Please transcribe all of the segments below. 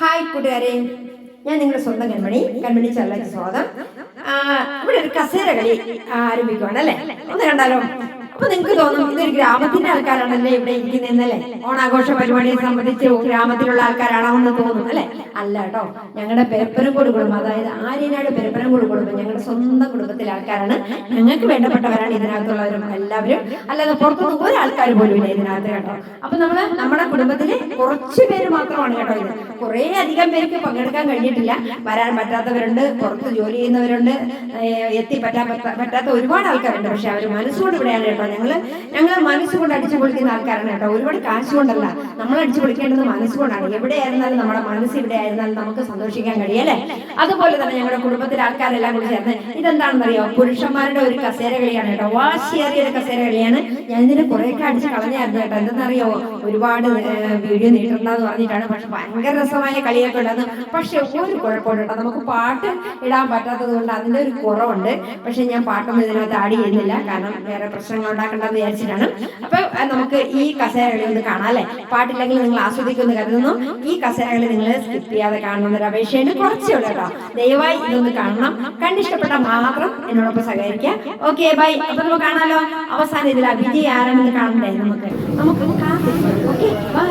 Hi കൂട്ടുകാരെ. ഞാൻ നിങ്ങളുടെ സ്വന്തം കൺമണി. കൺമണി ചെറുതായിട്ട് സ്വാഗതം. ഇവിടെ ഒരു കസേര കളി ആരംഭിക്കുവാണ് അല്ലേ? ഒന്ന് കണ്ടാലോ? അപ്പൊ നിങ്ങൾക്ക് തോന്നും ഇതൊരു ഗ്രാമത്തിന്റെ ആൾക്കാരാണല്ലേ ഇവിടെ ഇരിക്കുന്നല്ലേ ഓണാഘോഷ പരിപാടിയെ സംബന്ധിച്ച് ഗ്രാമത്തിലുള്ള ആൾക്കാരാണോ എന്ന് തോന്നും അല്ലെ? അല്ല കേട്ടോ. ഞങ്ങളുടെ പെരപ്പനംകോട് കുടുംബം അതായത് ആര്യനാട് പെരപ്പനംകോട് കുടുംബം ഞങ്ങളുടെ സ്വന്തം കുടുംബത്തിലെ ആൾക്കാരാണ്. ഞങ്ങൾക്ക് വേണ്ടപ്പെട്ടവരാണ് ഇതിനകത്തുള്ളവരും എല്ലാവരും. അല്ലാതെ പുറത്തുനിന്ന് ഒരാൾക്കാർ പോലും ഇല്ല ഇതിനകത്ത് കേട്ടോ. അപ്പൊ നമ്മൾ നമ്മുടെ കുടുംബത്തിലെ കുറച്ച് പേര് മാത്രമാണ് കേട്ടോ ഇത്. കുറെ അധികം പേർക്ക് പങ്കെടുക്കാൻ കഴിഞ്ഞിട്ടില്ല. വരാൻ പറ്റാത്തവരുണ്ട് പുറത്ത് ജോലി ചെയ്യുന്നവരുണ്ട് എത്തി പറ്റാ പറ്റാ- പറ്റാത്ത ഒരുപാട് ആൾക്കാരുണ്ട്. പക്ഷെ അവർ മനസ്സുകൊണ്ട് ഇവിടെയാണ് കേട്ടോ ഞങ്ങൾ ഞങ്ങൾ മനസ്സുകൊണ്ട് അടിച്ചു പൊളിക്കുന്ന ആൾക്കാരാണ് കേട്ടോ. ഒരുപാട് കാശ് കൊണ്ടല്ല നമ്മൾ അടിച്ചു പൊളിക്കേണ്ടത് മനസ്സുകൊണ്ടാണ്. എവിടെ ആയിരുന്നാലും നമ്മുടെ മനസ്സ് ഇവിടെ ആയിരുന്നാലും നമുക്ക് സന്തോഷിക്കാൻ കഴിയല്ലേ അതുപോലെ തന്നെ ഞങ്ങളുടെ കുടുംബത്തിലെ ആൾക്കാരെല്ലാം കൂടി ചേർന്ന് ഇതെന്താണെന്നറിയോ? പുരുഷന്മാരുടെ ഒരു കസേര കളിയാണ് കേട്ടോ. വാശിയേറിയ ഒരു കസേര കളിയാണ്. ഞാൻ ഇതിന് കുറേയൊക്കെ അടിച്ച് കളഞ്ഞായിരുന്നു കേട്ടോ. എന്തെന്നറിയോ? ഒരുപാട് വീഡിയോ നീട്ടുണ്ടെന്ന് പറഞ്ഞിട്ടാണ്. പക്ഷെ ഭയങ്കര രസമായ കളിയൊക്കെ ഉണ്ടായിരുന്നു. പക്ഷെ ഒരു കുഴപ്പമുണ്ട് കേട്ടോ. നമുക്ക് പാട്ട് ഇടാൻ പറ്റാത്തത് കൊണ്ട് അതിന്റെ ഒരു കുറവുണ്ട്. പക്ഷെ ഞാൻ പാട്ടൊന്നും ഇതിനകത്ത് ആഡ് ചെയ്യുന്നില്ല. കാരണം വേറെ പ്രശ്നങ്ങൾ ഉണ്ടാക്കണ്ടെന്ന് വിചാരിച്ചിട്ടാണ്. അപ്പൊ നമുക്ക് ഈ കസേരകളിൽ ഒന്ന് കാണാം അല്ലെ? പാട്ടില്ലെങ്കിൽ നിങ്ങൾ ആസ്വദിക്കുമെന്ന് കരുതുന്നു. ഈ കസേരകളിൽ നിങ്ങൾ സ്കിപ്പ് ചെയ്യാതെ കാണണമെന്നൊരു അപേക്ഷയുണ്ട്. കുറച്ചേ ഉള്ളൂ കേട്ടോ. ദയവായി ഇതൊന്ന് കാണണം. കണ്ടിഷ്ടപ്പെട്ട മാത്രം എന്നോടൊപ്പം സഹകരിക്കുക. ഓക്കെ ബൈ അപ്പൊ നമുക്ക് കാണാലോ? അവസാനം ഇതിൽ വിജയ ആരാണെന്ന് കാണണ്ടേ നമുക്ക്? നമുക്ക് ഓക്കെ ബൈ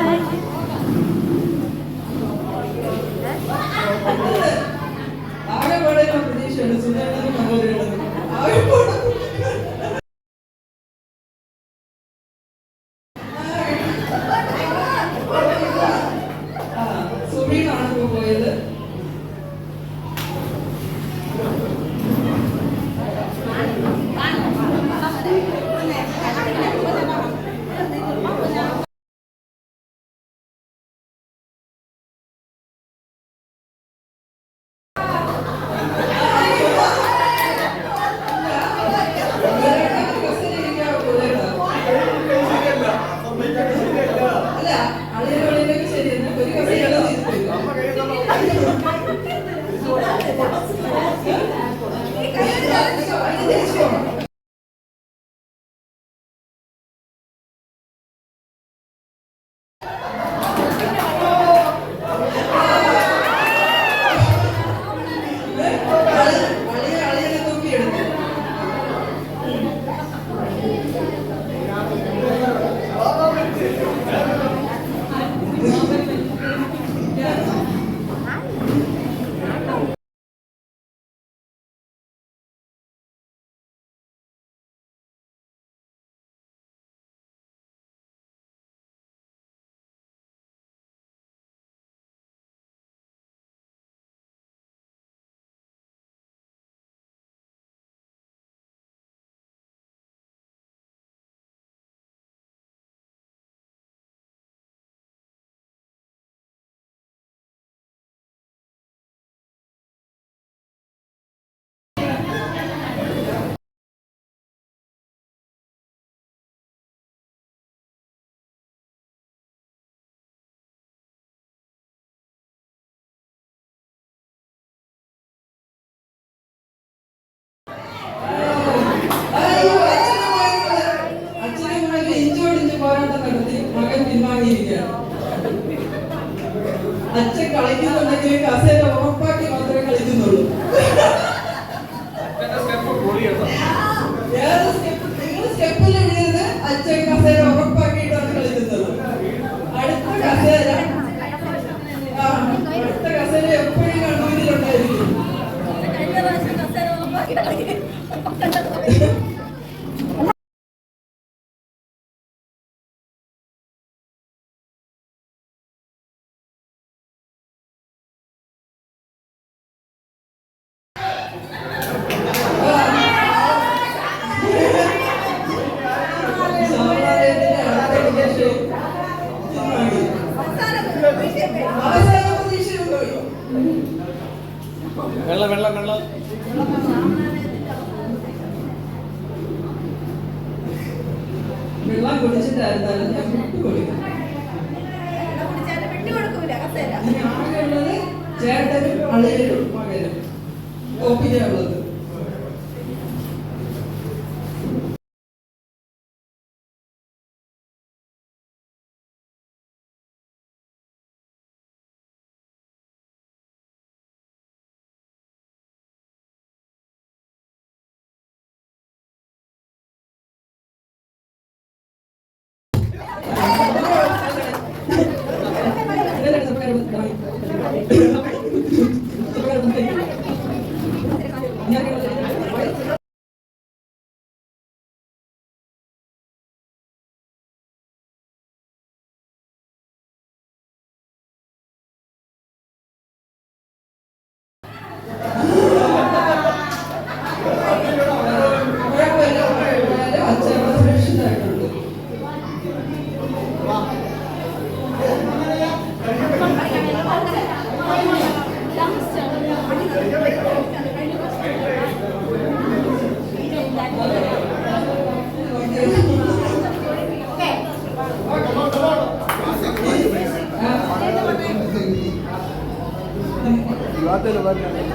പിൻവാങ്ങിയിരിക്കുകയാണ് അച്ഛൻ കളിക്കുന്നുണ്ടെങ്കിൽ കസേര ഉറപ്പാക്കി മാത്രമേ കളിക്കുന്നുള്ളൂ. നിങ്ങൾ സ്റ്റെപ്പിൽ വീഴുന്നത് അച്ഛൻ കസേര ഉറപ്പാക്കിയിട്ടാണ് കളിക്കുന്നത്. അടുത്ത കസേര ആ, അടുത്ത കസേര എപ്പോഴും കണ്ണൂരിലുണ്ടായിരിക്കും. വെള്ളം കുടിച്ചിട്ടായിരുന്നാലും ആകെയുള്ളത് ചേട്ടനും അളിയനും മകനും. ഒപ്പിക്കാനുള്ളത് thôi.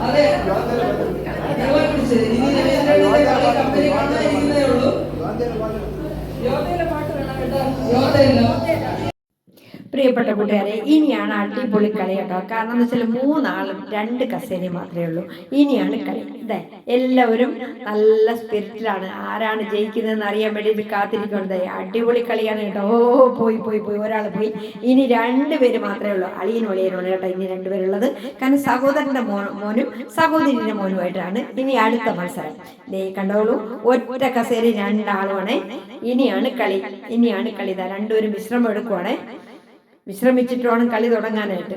അതെ പ്രിയപ്പെട്ട കൂട്ടുകാരെ ഇനിയാണ് അടിപൊളി കളി കേട്ടോ. കാരണം എന്ന് വെച്ചാൽ മൂന്നാളും രണ്ട് കസേരി മാത്രമേ ഉള്ളൂ. ഇനിയാണ് കളി. അതെ എല്ലാവരും നല്ല സ്പിരിറ്റിലാണ് ആരാണ് ജയിക്കുന്നതെന്ന് അറിയാൻ വേണ്ടിയിട്ട് കാത്തിരിക്കുന്നത് അടിപൊളി കളിയാണ് കേട്ടോ. ഓ പോയി പോയി പോയി. ഒരാൾ പോയി. ഇനി രണ്ട് പേര് മാത്രമേ ഉള്ളൂ. അളിയനും അളിയനുമാണ് കേട്ടോ ഇനി രണ്ടുപേരുള്ളത് കാരണം സഹോദരന്റെ മോ മോനും സഹോദരിന്റെ മോനുമായിട്ടാണ് ഇനി അടുത്ത മത്സരം. ദേ കണ്ടോളൂ. ഒറ്റ കസേര രണ്ടാളുമാണ്. ഇനിയാണ് കളി. ഇനിയാണ് കളി. ഇതാ രണ്ടുപേരും വിശ്രമം എടുക്കുവാണേ. വിശ്രമിച്ചിട്ട് വേണം കളി തുടങ്ങാനായിട്ട്.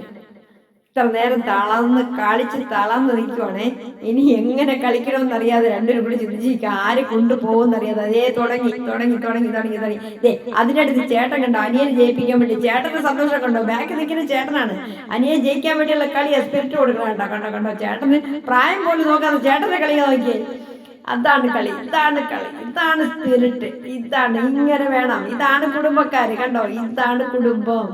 ഇത്ര നേരം തളർന്ന് കളിച്ച് തളർന്ന് നിൽക്കുവാണേ. ഇനി എങ്ങനെ കളിക്കണമെന്ന് അറിയാതെ രണ്ടുപേരും കൂടി ചിന്തിച്ചിരിക്കുക ആര് കൊണ്ടുപോകുമെന്ന് അറിയാതെ. അതേ തുടങ്ങി തുടങ്ങി തുടങ്ങി തുടങ്ങി തുടങ്ങി. ദേ അതിനടുത്ത് ചേട്ടൻ കണ്ടോ? അനിയനെ ജയിപ്പിക്കാൻ വേണ്ടി. ചേട്ടന് സന്തോഷം കണ്ടോ? ബാക്ക് നിൽക്കുന്ന ചേട്ടനാണ്. അനിയൻ ജയിക്കാൻ വേണ്ടിയുള്ള കളി സ്പിരിറ്റ് കൊടുക്കണം കണ്ടോ? കണ്ടോ കണ്ടോ? ചേട്ടന് പ്രായം പോലും നോക്കാതെ ചേട്ടന്റെ കളി നോക്കിയേ. അതാണ് കളി ഇതാണ് കളി. ഇതാണ് സ്പിരിറ്റ് ഇതാണ് ഇങ്ങനെ വേണം. ഇതാണ് കുടുംബക്കാര് കണ്ടോ? ഇതാണ് കുടുംബം.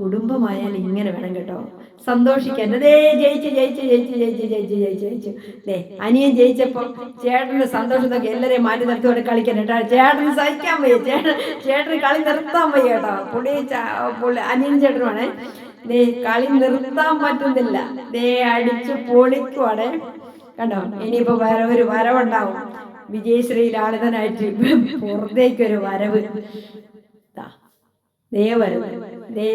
കുടുംബമായാൽ ഇങ്ങനെ വേണം കേട്ടോ. സന്തോഷിക്കാൻ. അതേ ജയിച്ച് ജയിച്ച് ജയിച്ച് ജയിച്ച് ജയിച്ച് ജയിച്ച് ജയിച്ചു. അല്ലേ അനിയൻ ജയിച്ചപ്പോ ചേട്ടന് സന്തോഷം നോക്കി എല്ലാരെയും മാറ്റി നിർത്തിയോടെ കളിക്കാൻ കേട്ടോ. ചേട്ടന് സഹിക്കാൻ വയ്യ. ചേട്ടൻ ചേട്ടന് കളി നിർത്താൻ വയ്യ കേട്ടോ. പുള്ളി പുള്ളി അനിയൻ ചേട്ടനുമാണ്. ദേ കളി നിർത്താൻ പറ്റുന്നില്ല. ദേ അടിച്ച് പൊളിക്കുവാണേ. കണ്ടോ? ഇനിയിപ്പോ വരവ് ഒരു വരവുണ്ടാവും. വിജയശ്രീ ലാളിതനായിട്ട് പുറത്തേക്കൊരു വരവ്. ദാ, ദേ വരവ്. ദേ